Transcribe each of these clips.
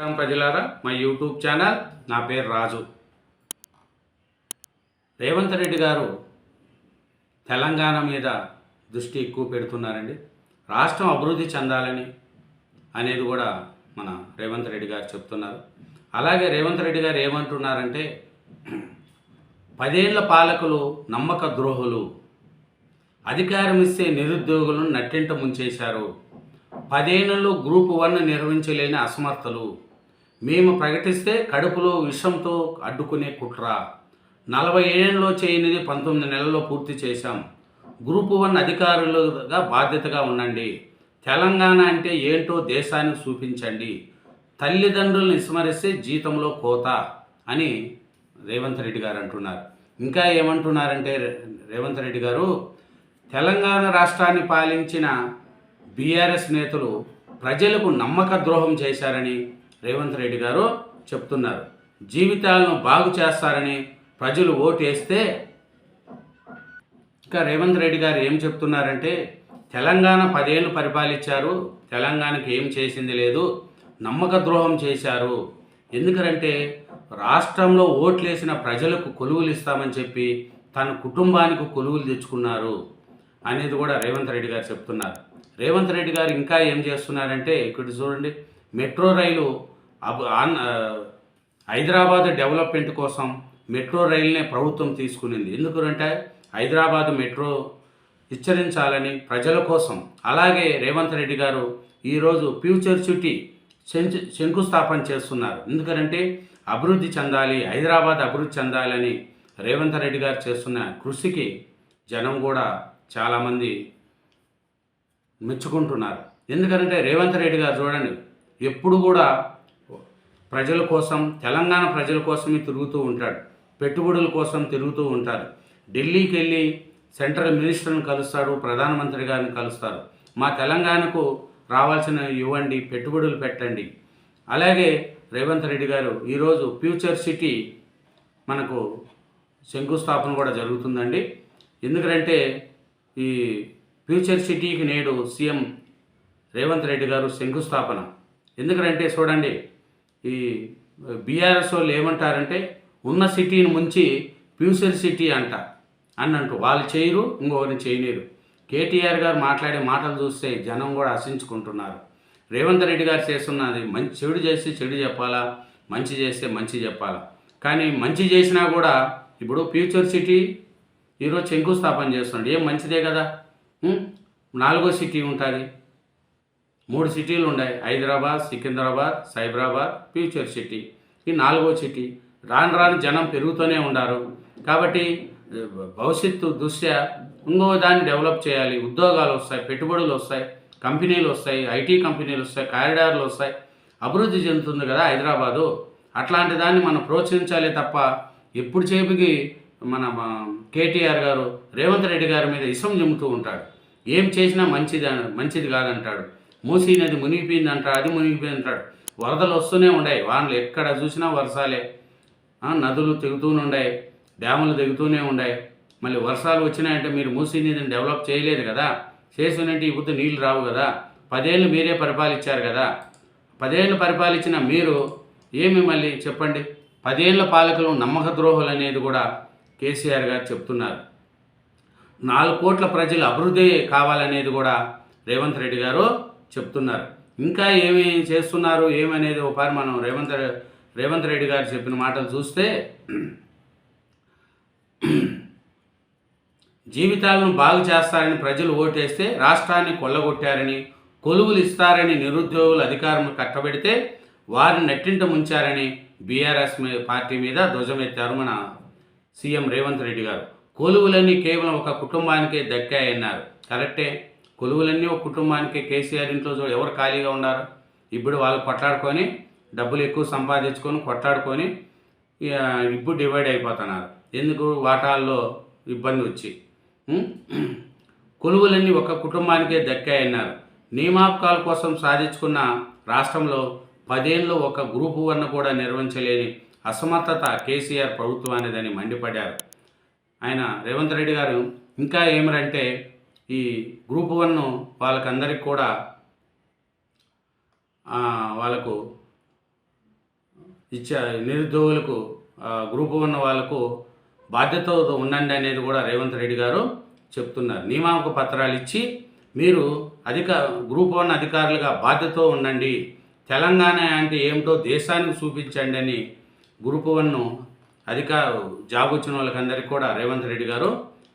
ప్రజలారా మా YouTube channel నా పేరు రాజు. రేవంత్ రెడ్డి గారు తెలంగాణ మీద దృష్టి ఎక్కువ పెడుతున్నారండి. రాష్ట్రం అభివృద్ధి చెందాలని అనేది కూడా మన రేవంత్ రెడ్డి గారు చెప్తున్నారు. అలాగే రేవంత్ రెడ్డి గారు ఏమంటున్నారంటే పదేళ్ళ పాలకులు నమ్మక ద్రోహులు అధికారం ఇస్తే నిరుద్యోగులను నట్టింట ముంచేశారు. పదేళ్ళలో గ్రూప్ వన్ నిర్వహించలేని అసమర్థలు. మేము ప్రకటిస్తే కడుపులో విషంతో అడ్డుకునే కుట్ర. నలభై ఏళ్ళలో చేయనిది పంతొమ్మిది నెలల్లో పూర్తి చేశాం. గ్రూప్ వన్ అధికారులుగా బాధ్యతగా ఉండండి. తెలంగాణ అంటే ఏంటో దేశానికి చూపించండి. తల్లిదండ్రులను విస్మరిస్తే జీతంలో కోత అని రేవంత్ రెడ్డి గారు అంటున్నారు. ఇంకా ఏమంటున్నారంటే రేవంత్ రెడ్డి గారు తెలంగాణ రాష్ట్రాన్ని పాలించిన బీఆర్ఎస్ నేతలు ప్రజలకు నమ్మక ద్రోహం చేశారని రేవంత్ రెడ్డి గారు చెప్తున్నారు. జీవితాలను బాగు చేస్తారని ప్రజలు ఓటేస్తే ఇంకా రేవంత్ రెడ్డి గారు ఏం చెప్తున్నారంటే తెలంగాణ పదేళ్ళు పరిపాలించారు తెలంగాణకి ఏం చేసింది లేదు నమ్మక ద్రోహం చేశారు. ఎందుకంటే రాష్ట్రంలో ఓట్లేసిన ప్రజలకు కొలువులు ఇస్తామని చెప్పి తన కుటుంబానికి కొలువులు తెచ్చుకున్నారు అనేది కూడా రేవంత్ రెడ్డి గారు చెప్తున్నారు. రేవంత్ రెడ్డి గారు ఇంకా ఏం చేస్తున్నారంటే ఇక్కడ చూడండి మెట్రో రైలు హైదరాబాద్ డెవలప్మెంట్ కోసం మెట్రో రైల్నే ప్రభుత్వం తీసుకునింది. ఎందుకంటే హైదరాబాద్ మెట్రో హెచ్చరించాలని ప్రజల కోసం. అలాగే రేవంత్ రెడ్డి గారు ఈరోజు ఫ్యూచర్ సిటీ శంకు శంకుస్థాపన చేస్తున్నారు. ఎందుకంటే అభివృద్ధి చెందాలి హైదరాబాద్ అభివృద్ధి చెందాలని రేవంత్ రెడ్డి గారు చేస్తున్న కృషికి జనం కూడా చాలామంది మెచ్చుకుంటున్నారు. ఎందుకంటే రేవంత్ రెడ్డి గారు చూడండి ఎప్పుడు కూడా ప్రజల కోసం తెలంగాణ ప్రజల కోసమే తిరుగుతూ ఉంటాడు. పెట్టుబడుల కోసం తిరుగుతూ ఉంటారు ఢిల్లీకి వెళ్ళి సెంట్రల్ మినిస్టర్ని కలుస్తాడు ప్రధానమంత్రి గారిని కలుస్తారు మా తెలంగాణకు రావాల్సిన ఇవ్వండి పెట్టుబడులు పెట్టండి. అలాగే రేవంత్ రెడ్డి గారు ఈరోజు ఫ్యూచర్ సిటీ మనకు శంకుస్థాపన కూడా జరుగుతుందండి. ఎందుకంటే ఈ ఫ్యూచర్ సిటీకి నేడు సీఎం రేవంత్ రెడ్డి గారు శంకుస్థాపన. ఎందుకంటే చూడండి ఈ బీఆర్ఎస్ వాళ్ళు ఏమంటారంటే ఉన్న సిటీని ముంచి ఫ్యూచర్ సిటీ అంట. అని అంటూ వాళ్ళు చేయరు ఇంకొకరిని చేయలేరు. కేటీఆర్ గారు మాట్లాడే మాటలు చూస్తే జనం కూడా ఆశించుకుంటున్నారు రేవంత్ రెడ్డి గారు చేస్తున్నది మంచి చెడు చేస్తే చెడు చెప్పాలా మంచి చేస్తే మంచి చెప్పాలా. కానీ మంచి చేసినా కూడా ఇప్పుడు ఫ్యూచర్ సిటీ ఈరోజు శంకుస్థాపన చేస్తున్నాడు. ఏం మంచిదే కదా? నాలుగో సిటీ ఉంటుంది. మూడు సిటీలు ఉన్నాయి. Hyderabad Secunderabad Cyberabad future city. ఈ నాలుగో సిటీ. రాను రాను జనం పెరుగుతూనే ఉన్నారు కాబట్టి భవిష్యత్తు దృష్ట్యా ఇంకో దాన్ని డెవలప్ చేయాలి. ఉద్యోగాలు వస్తాయి పెట్టుబడులు వస్తాయి కంపెనీలు వస్తాయి ఐటీ కంపెనీలు వస్తాయి కారిడార్లు వస్తాయి. అభివృద్ధి చెందుతుంది కదా హైదరాబాదు. అట్లాంటి దాన్ని మనం ప్రోత్సహించాలి తప్ప ఎప్పుడు చేపికి మన కేటీఆర్ గారు రేవంత్ రెడ్డి గారి మీద ఇసం చెబుతూ ఉంటాడు. ఏం చేసినా మంచిది మంచిది కాదంటాడు. మూసీ నది మునిగిపోయింది అంటాడు అది మునిగిపోయింది అంటాడు వరదలు వస్తూనే ఉన్నాయి వానలు ఎక్కడ చూసినా వర్షాలే. నదులు తెగుతూనే ఉన్నాయి డ్యాములు తెగుతూనే ఉన్నాయి మళ్ళీ వర్షాలు వచ్చినాయంటే మీరు మూసీ నదిని డెవలప్ చేయలేదు కదా. చేసినట్టు ఈ పొద్దు నీళ్ళు రావు కదా. పదేళ్ళు మీరే పరిపాలించారు కదా. పదేళ్ళు పరిపాలించిన మీరు ఏమి మళ్ళీ చెప్పండి? పదేళ్ళ పాలకులు నమ్మక ద్రోహులు అనేది కూడా కేసీఆర్ గారు చెప్తున్నారు. నాలుగు కోట్ల ప్రజలు అభివృద్ధి కావాలనేది కూడా రేవంత్ రెడ్డి గారు చెప్తున్నారు. ఇంకా ఏమి చేస్తున్నారు? ఏమనేది ఒకసారి మనం రేవంత్ రేవంత్ రెడ్డి గారు చెప్పిన మాటలు చూస్తే జీవితాలను బాగు చేస్తారని ప్రజలు ఓటేస్తే రాష్ట్రాన్ని కొల్లగొట్టారని కొలువులు ఇస్తారని నిరుద్యోగులు అధికారం కట్టబెడితే వారిని నెట్టింట ముంచారని బీఆర్ఎస్ పార్టీ మీద ధ్వజమెత్తారు మన సీఎం రేవంత్ రెడ్డి గారు. కొలువులన్నీ కేవలం ఒక కుటుంబానికే దక్కాయన్నారు. కరెక్టే? కొలువులన్నీ ఒక కుటుంబానికి కేసీఆర్ ఇంట్లో చూడ ఎవరు ఖాళీగా ఉన్నారు ఇప్పుడు వాళ్ళు కొట్లాడుకొని డబ్బులు ఎక్కువ సంపాదించుకొని కొట్లాడుకొని ఇప్పుడు డివైడ్ అయిపోతున్నారు. ఎందుకు? వాటాల్లో ఇబ్బంది వచ్చి. కొలువులన్నీ ఒక కుటుంబానికే దక్కాయన్నారు. నియామకాల కోసం సాధించుకున్న రాష్ట్రంలో పదేళ్ళు ఒక గ్రూపు వన్న కూడా నిర్వహించలేని అసమర్థత కేసీఆర్ ప్రభుత్వానిదని మండిపడ్డారు. ఆయన రేవంత్ రెడ్డి గారు ఇంకా ఏమరంటే ఈ గ్రూప్ వన్ వాళ్ళకందరికి కూడా వాళ్ళకు ఇచ్చే నిరుద్యోగులకు గ్రూప్ వన్ వాళ్ళకు బాధ్యతతో ఉండండి అనేది కూడా రేవంత్ రెడ్డి గారు చెప్తున్నారు. నియామక పత్రాలు ఇచ్చి మీరు అధిక గ్రూప్ వన్ అధికారులుగా బాధ్యత ఉండండి. తెలంగాణ అంటే ఏమిటో దేశానికి చూపించండి అని గ్రూప్ వన్ను అధిక జాబ్ వచ్చిన వాళ్ళకందరికీ కూడా రేవంత్ రెడ్డి గారు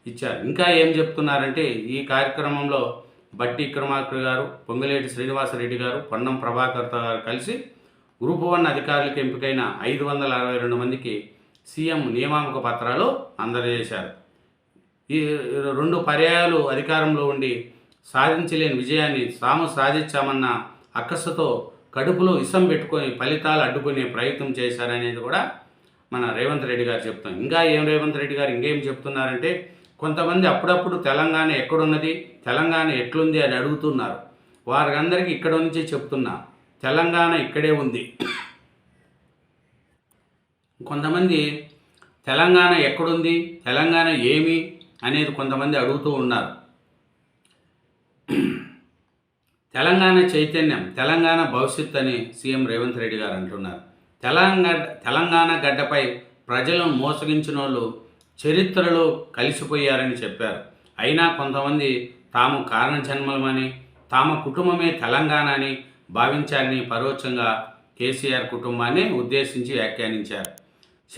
ఇచ్చారు. ఇంకా ఏం చెప్తున్నారంటే ఈ కార్యక్రమంలో బట్టి విక్రమార్క గారు పొంగులేటి శ్రీనివాసరెడ్డి గారు పొన్నం ప్రభాకర్ గారు కలిసి గ్రూప్ వన్ అధికారులకు ఎంపికైన ఐదు వందల అరవై రెండు మందికి సీఎం నియామక పత్రాలు అందజేశారు. ఈ రెండు పర్యాయాలు అధికారంలో ఉండి సాధించలేని విజయాన్ని తాము సాధించామన్న అక్కస్సుతో కడుపులో ఇసం పెట్టుకొని ఫలితాలు అడ్డుకునే ప్రయత్నం చేశారనేది కూడా మన రేవంత్ రెడ్డి గారు చెప్తాం. ఇంకా ఏం రేవంత్ రెడ్డి గారు ఇంకేం చెప్తున్నారంటే కొంతమంది అప్పుడప్పుడు తెలంగాణ ఎక్కడున్నది తెలంగాణ ఎట్లుంది అని అడుగుతున్నారు. వారందరికీ ఇక్కడ నుంచి చెప్తున్నా తెలంగాణ ఇక్కడే ఉంది. కొంతమంది తెలంగాణ ఎక్కడుంది తెలంగాణ ఏమి అనేది కొంతమంది అడుగుతూ ఉన్నారు. తెలంగాణ చైతన్యం తెలంగాణ భవిష్యత్ అని సీఎం రేవంత్ రెడ్డి గారు అంటున్నారు. తెలంగాణ తెలంగాణ గడ్డపై ప్రజలను మోసగించిన వాళ్ళు చరిత్రలో కలిసిపోయారని చెప్పారు. అయినా కొంతమంది తాము కారణ జన్మలమని తమ కుటుంబమే తెలంగాణ అని భావించారని పరోక్షంగా కేసీఆర్ కుటుంబాన్ని ఉద్దేశించి వ్యాఖ్యానించారు.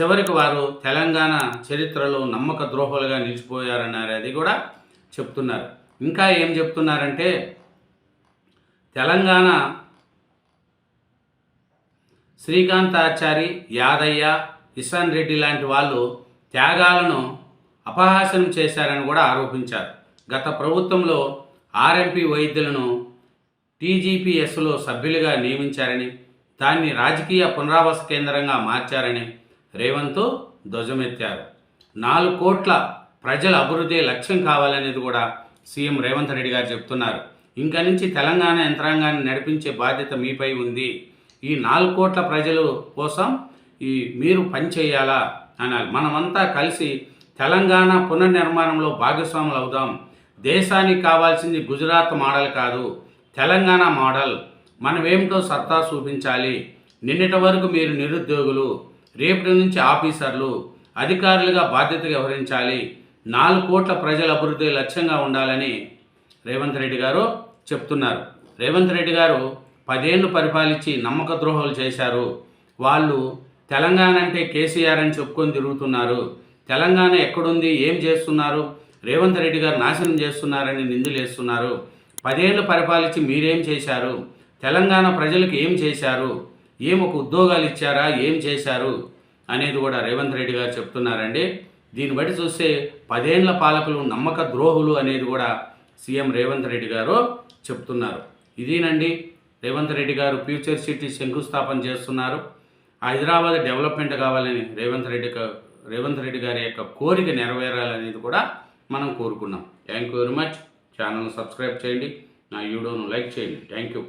చివరికి వారు తెలంగాణ చరిత్రలో నమ్మక ద్రోహులుగా నిలిచిపోయారన్నారు అది కూడా చెప్తున్నారు. ఇంకా ఏం చెప్తున్నారంటే తెలంగాణ శ్రీకాంతాచారి యాదయ్య ఇషాన్ రెడ్డి లాంటి వాళ్ళు త్యాగాలను అపహాసనం చేశారని కూడా ఆరోపించారు. గత ప్రభుత్వంలో ఆర్ఎంపీ వైద్యులను టీజీపీఎస్లో సభ్యులుగా నియమించారని దాన్ని రాజకీయ పునరావాస కేంద్రంగా మార్చారని రేవంత్ ధ్వజమెత్తారు. నాలుగు కోట్ల ప్రజల అభివృద్ధి లక్ష్యం కావాలనేది కూడా సీఎం రేవంత్ రెడ్డి గారు చెప్తున్నారు. ఇంక నుంచి తెలంగాణ యంత్రాంగాన్ని నడిపించే బాధ్యత మీపై ఉంది. ఈ నాలుగు కోట్ల ప్రజల కోసం ఈ మీరు పనిచేయాలా అనాలి మనమంతా కలిసి తెలంగాణ పునర్నిర్మాణంలో భాగస్వాములు అవుదాం. దేశానికి కావాల్సింది గుజరాత్ మోడల్ కాదు తెలంగాణ మోడల్. మనమేమిటో సత్తా చూపించాలి. నిన్నటి వరకు మీరు నిరుద్యోగులు రేపటి నుంచి ఆఫీసర్లు అధికారులుగా బాధ్యత వ్యవహరించాలి. నాలుగు కోట్ల ప్రజల అభివృద్ధి లక్ష్యంగా ఉండాలని రేవంత్ రెడ్డి గారు చెప్తున్నారు. రేవంత్ రెడ్డి గారు పదేళ్ళు పరిపాలించి నమ్మక ద్రోహాలు చేశారు. వాళ్ళు తెలంగాణ అంటే కేసీఆర్ అని చెప్పుకొని తిరుగుతున్నారు. తెలంగాణ ఎక్కడుంది? ఏం చేస్తున్నారు? రేవంత్ రెడ్డి గారు నాశనం చేస్తున్నారని నిందులేస్తున్నారు పదేళ్ళు పరిపాలించి మీరేం చేశారు? తెలంగాణ ప్రజలకు ఏం చేశారు? ఏం ఒక ఉద్యోగాలు ఇచ్చారా? ఏం చేశారు? అనేది కూడా రేవంత్ రెడ్డి గారు చెప్తున్నారండి. దీన్ని బట్టి చూస్తే పదేళ్ళ పాలకులు నమ్మక ద్రోహులు అనేది కూడా సీఎం రేవంత్ రెడ్డి గారు చెప్తున్నారు. ఇదేనండి రేవంత్ రెడ్డి గారు ఫ్యూచర్ సిటీ శంకుస్థాపన చేస్తున్నారు. హైదరాబాద్ డెవలప్మెంట్ కావాలని రేవంత్ రెడ్డి రేవంత్ రెడ్డి గారి యొక్క కోరిక నెరవేరాలనేది కూడా మనం కోరుకున్నాం. Thank you very much channel subscribe చేయండి. నా వీడియోను లైక్ చేయండి. Thank you